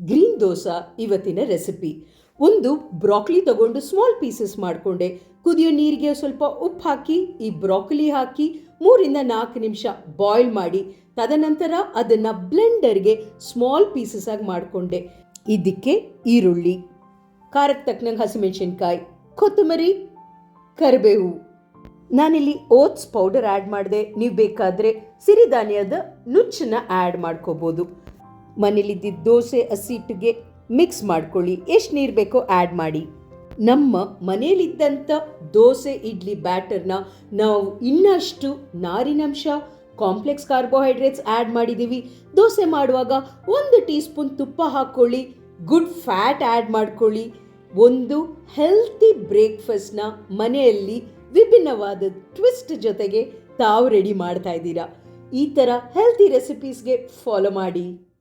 Green dosa ಇವತ್ತಿನ recipe. ಒಂದು broccoli ತಗೊಂಡು ಸ್ಮಾಲ್ ಪೀಸಸ್ ಮಾಡಿಕೊಂಡೆ. ಕುದಿಯೋ ನೀರಿಗೆ ಸ್ವಲ್ಪ ಉಪ್ಪು ಹಾಕಿ, ಈ ಬ್ರಾಕ್ಲಿ ಹಾಕಿ ಮೂರಿಂದ ನಾಲ್ಕು ನಿಮಿಷ ಬಾಯ್ಲ್ ಮಾಡಿ, ತದನಂತರ ಅದನ್ನು ಬ್ಲೆಂಡರ್ಗೆ ಸ್ಮಾಲ್ ಪೀಸಸ್ ಆಗಿ ಮಾಡಿಕೊಂಡೆ. ಇದಕ್ಕೆ ಈರುಳ್ಳಿ ಖಾರಕ್ಕೆ ತಕ್ಕನಂಗೆ ಹಸಿಮೆಣಸಿನ್ಕಾಯಿ, ಕೊತ್ತಂಬರಿ, ಕರಿಬೇವು. ನಾನಿಲ್ಲಿ ಓಟ್ಸ್ ಪೌಡರ್ ಆ್ಯಡ್ ಮಾಡಿದೆ. ನೀವು ಬೇಕಾದರೆ ಸಿರಿಧಾನ್ಯದ ನುಚ್ಚನ್ನು ಆ್ಯಡ್ ಮಾಡ್ಕೋಬೋದು. ಮನೇಲಿದ್ದಿದ್ದ ದೋಸೆ ಹಸಿಟ್ಟಿಗೆ ಮಿಕ್ಸ್ ಮಾಡ್ಕೊಳ್ಳಿ. ಎಷ್ಟು ನೀರು ಬೇಕೋ ಆ್ಯಡ್ ಮಾಡಿ. ನಮ್ಮ ಮನೆಯಲ್ಲಿದ್ದಂಥ ದೋಸೆ, ಇಡ್ಲಿ, ಬ್ಯಾಟರ್ನ ನಾವು ಇನ್ನಷ್ಟು ನಾರಿನಂಶ ಕಾಂಪ್ಲೆಕ್ಸ್ ಕಾರ್ಬೋಹೈಡ್ರೇಟ್ಸ್ ಆ್ಯಡ್ ಮಾಡಿದ್ದೀವಿ ದೋಸೆ ಮಾಡುವಾಗ ಒಂದು ಟೀ ಸ್ಪೂನ್ ತುಪ್ಪ ಹಾಕ್ಕೊಳ್ಳಿ. ಗುಡ್ ಫ್ಯಾಟ್ ಆ್ಯಡ್ ಮಾಡ್ಕೊಳ್ಳಿ. ಒಂದು ಹೆಲ್ತಿ ಬ್ರೇಕ್ಫಾಸ್ಟ್ನ ಮನೆಯಲ್ಲಿ ವಿಭಿನ್ನವಾದ ಟ್ವಿಸ್ಟ್ ಜೊತೆಗೆ ತಾವು ರೆಡಿ ಮಾಡ್ತಾ ಇದ್ದೀರಾ. ಈ ಥರ ಹೆಲ್ತಿ ರೆಸಿಪೀಸ್ಗೆ ಫಾಲೋ ಮಾಡಿ.